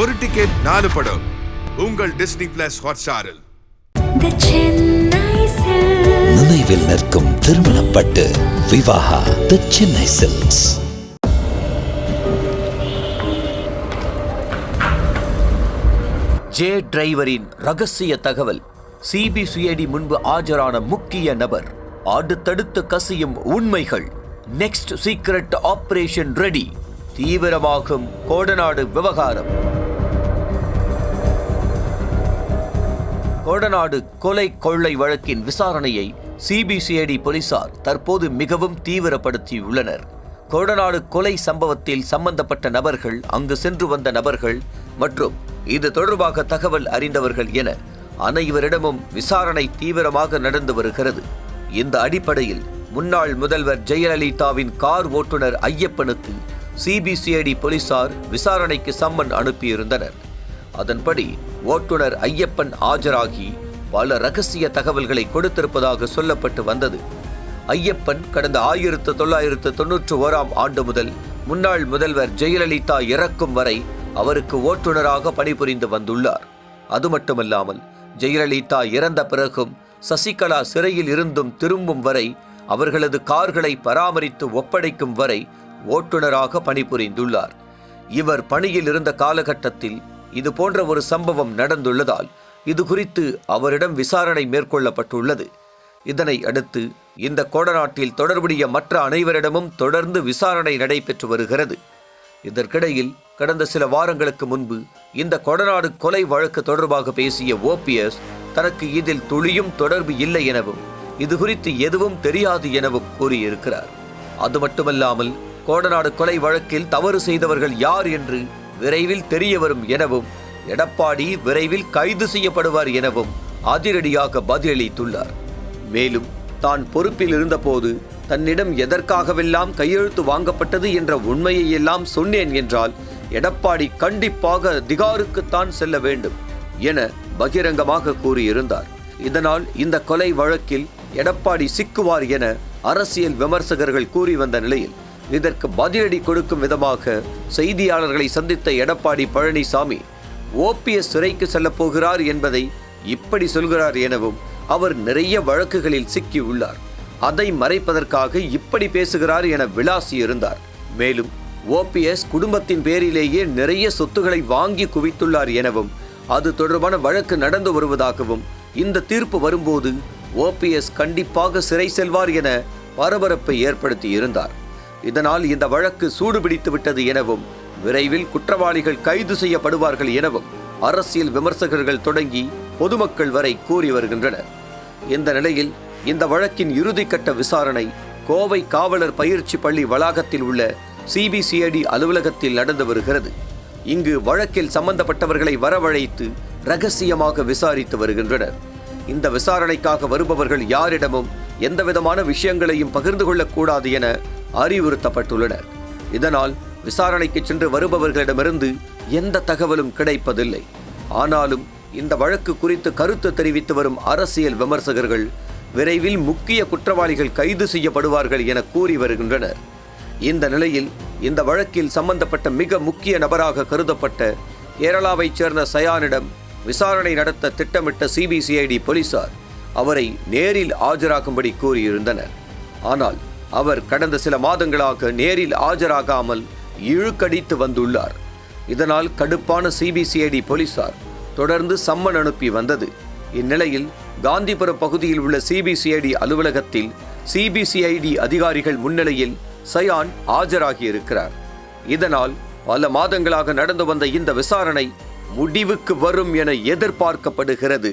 ஒரு டிக்கெட் நாலு படம். உங்கள் டிஸ்னி பிளஸ் ஹாட்ஸ்டாரில். நினைவில் நிற்கும் திருமணப்பட்டு Vivaha the Chennai silks J டிரைவரின் ரகசிய தகவல். சிபிசிஐடி முன்பு ஆஜரான முக்கிய நபர். அடுத்தடுத்து கசியும் உண்மைகள். நெக்ஸ்ட் சீக்ரெட் ஆபரேஷன் ரெடி தீவிரமாகும் கோடநாடு விவகாரம். கொடநாடு கொலை கொள்ளை வழக்கின் விசாரணையை சிபிசிஐடி போலீசார் தற்போது மிகவும் தீவிரப்படுத்தியுள்ளனர். கொடநாடு கொலை சம்பவத்தில் சம்பந்தப்பட்ட நபர்கள் அங்கு சென்று வந்த நபர்கள் மற்றும் இது தொடர்பாக தகவல் அறிந்தவர்கள் என அனைவரிடமும் விசாரணை தீவிரமாக நடந்து வருகிறது. இந்த அடிப்படையில் முன்னாள் முதல்வர் ஜெயலலிதாவின் கார் ஓட்டுநர் ஐயப்பனுக்கு சிபிசிஐடி போலீசார் விசாரணைக்கு சம்மன் அனுப்பியிருந்தனர். அதன்படி ஓட்டுநர் ஐயப்பன் ஆஜராகி பல ரகசிய தகவல்களை கொடுத்திருப்பதாக சொல்லப்பட்டு வந்தது. ஐயப்பன் கடந்த ஆயிரத்து தொள்ளாயிரத்து தொன்னூற்று ஓராம் ஆண்டு முதல் முன்னாள் முதல்வர் ஜெயலலிதா இறக்கும் வரை அவருக்கு ஓட்டுநராக பணிபுரிந்து வந்துள்ளார். அது மட்டுமல்லாமல் ஜெயலலிதா இறந்த பிறகும் சசிகலா சிறையில் இருந்தும் திரும்பும் வரை அவர்களது கார்களை பராமரித்து ஒப்படைக்கும் வரை ஓட்டுநராக பணிபுரிந்துள்ளார். இவர் பணியில் இருந்த காலகட்டத்தில் இது போன்ற ஒரு சம்பவம் நடந்துள்ளதால் இது குறித்து அவரிடம் விசாரணை மேற்கொள்ளப்பட்டுள்ளது. இதனை அடுத்து இந்த கோடநாட்டில் தொடர்புடைய மற்ற அனைவரிடமும் தொடர்ந்து விசாரணை நடைபெற்று வருகிறது. இதற்கிடையில் கடந்த சில வாரங்களுக்கு முன்பு இந்த கொடநாடு கொலை வழக்கு தொடர்பாக பேசிய ஓபிஎஸ் தனக்கு இதில் துளியும் தொடர்பு இல்லை எனவும் இது குறித்து எதுவும் தெரியாது எனவும் கூறியிருக்கிறார். அது மட்டுமல்லாமல் கோடநாடு கொலை வழக்கில் தவறு செய்தவர்கள் யார் என்று விரைவில் தெரிய வரும் எனவும் எடப்பாடி விரைவில் கைது செய்யப்படுவார் எனவும் அதிரடியாக பதிலளித்துள்ளார். மேலும் தான் பொறுப்பில் இருந்தபோது தன்னிடம் எதற்காகவெல்லாம் கையெழுத்து வாங்கப்பட்டது என்ற உண்மையை எல்லாம் சொன்னேன் என்றால் எடப்பாடி கண்டிப்பாக திகாருக்குத்தான் செல்ல வேண்டும் என பகிரங்கமாக கூறியிருந்தார். இதனால் இந்த கொலை வழக்கில் எடப்பாடி சிக்குவார் என அரசியல் விமர்சகர்கள் கூறி வந்த நிலையில் இதற்கு பதிலடி கொடுக்கும் விதமாக செய்தியாளர்களை சந்தித்த எடப்பாடி பழனிசாமி ஓபிஎஸ் சிறைக்கு செல்லப் போகிறார் என்பதை இப்படி சொல்கிறார் எனவும் அவர் நிறைய வழக்குகளில் சிக்கியுள்ளார். அதை மறைப்பதற்காக இப்படி பேசுகிறார் என விளாசி இருந்தார் மேலும் ஓபிஎஸ் குடும்பத்தின் பேரிலேயே நிறைய சொத்துக்களை வாங்கி குவித்துள்ளார் எனவும் அது தொடர்பான வழக்கு நடந்து வருவதாகவும் இந்த தீர்ப்பு வரும்போது ஓபிஎஸ் கண்டிப்பாக சிறை செல்வார் என பரபரப்பை ஏற்படுத்தி இருந்தார் இதனால் இந்த வழக்கு சூடுபிடித்து விட்டது எனவும் விரைவில் குற்றவாளிகள் கைது செய்யப்படுவார்கள் எனவும் அரசியல் விமர்சகர்கள் தொடங்கி பொதுமக்கள் வரை கூறி வருகின்றனர். இந்த நிலையில் இந்த வழக்கின் இறுதிக்கட்ட விசாரணை கோவை காவலர் பயிற்சி பள்ளி வளாகத்தில் உள்ள சிபிசிஐடி அலுவலகத்தில் நடந்து வருகிறது. இங்கு வழக்கில் சம்பந்தப்பட்டவர்களை வரவழைத்து ரகசியமாக விசாரித்து வருகின்றனர். இந்த விசாரணைக்காக வருபவர்கள் யாரிடமும் எந்தவிதமான விஷயங்களையும் பகிர்ந்து கொள்ளக்கூடாது என அறிவுறுத்தப்பட்டுள்ளனர். இதனால் விசாரணைக்கு சென்று வருபவர்களிடமிருந்து எந்த தகவலும் கிடைப்பதில்லை. ஆனாலும் இந்த வழக்கு குறித்து கருத்து தெரிவித்து வரும் அரசியல் விமர்சகர்கள் விரைவில் முக்கிய குற்றவாளிகள் கைது செய்யப்படுவார்கள் என கூறி வருகின்றனர். இந்த நிலையில் இந்த வழக்கில் சம்பந்தப்பட்ட மிக முக்கிய நபராக கருதப்பட்ட கேரளாவைச் சேர்ந்த சயானிடம் விசாரணை நடத்த திட்டமிட்ட சிபிசிஐடி போலீசார் அவரை நேரில் ஆஜராகும்படி கூறியிருந்தனர். ஆனால் அவர் கடந்த சில மாதங்களாக நேரில் ஆஜராகாமல் இழுக்கடித்து வந்துள்ளார். இதனால் கடுப்பான சிபிசிஐடி போலீசார் தொடர்ந்து சம்மன் அனுப்பி வந்தது. இந்நிலையில் காந்திபுரம் பகுதியில் உள்ள சிபிசிஐடி அலுவலகத்தில் சிபிசிஐடி அதிகாரிகள் முன்னிலையில் சயான் ஆஜராகியிருக்கிறார். இதனால் பல மாதங்களாக நடந்து வந்த இந்த விசாரணை முடிவுக்கு வரும் என எதிர்பார்க்கப்படுகிறது.